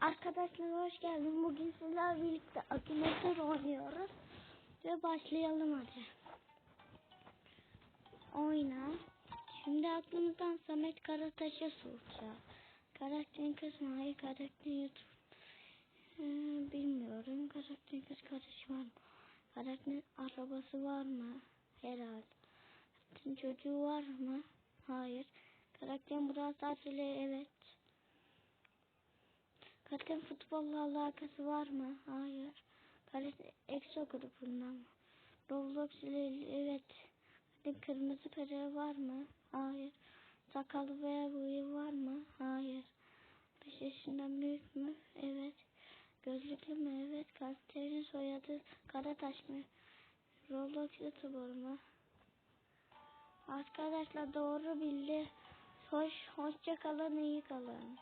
Arkadaşlar hoş geldin. Bugün sizlerle birlikte Akinator oynuyoruz. Ve başlayalım hadi. Oyna. Şimdi aklımızdan Samet Karataş'a soracağız. Karakterin kısmı hayır karakterin YouTube. Ee, bilmiyorum. Karakterin kız kardeşi var mı? Karakterin arabası var mı? Herhalde. Karakterin çocuğu var mı? Hayır. Karakterin Murat ile evet. Karakterin futbolla alakası var mı? Hayır. Karakter EXO grubundan mı? Roblox ile evet. Karakterin kırmızı pere var mı? Hayır. Sakalı veya bıyığı var mı? Hayır. 5 yaşından büyük mü? Evet. Gözlüklü mü? Evet. Karakterin soyadı Karataş mı? Roblox YouTuber mu? Arkadaşlar doğru bildi. Hoş, hoşça kalın, iyi kalın.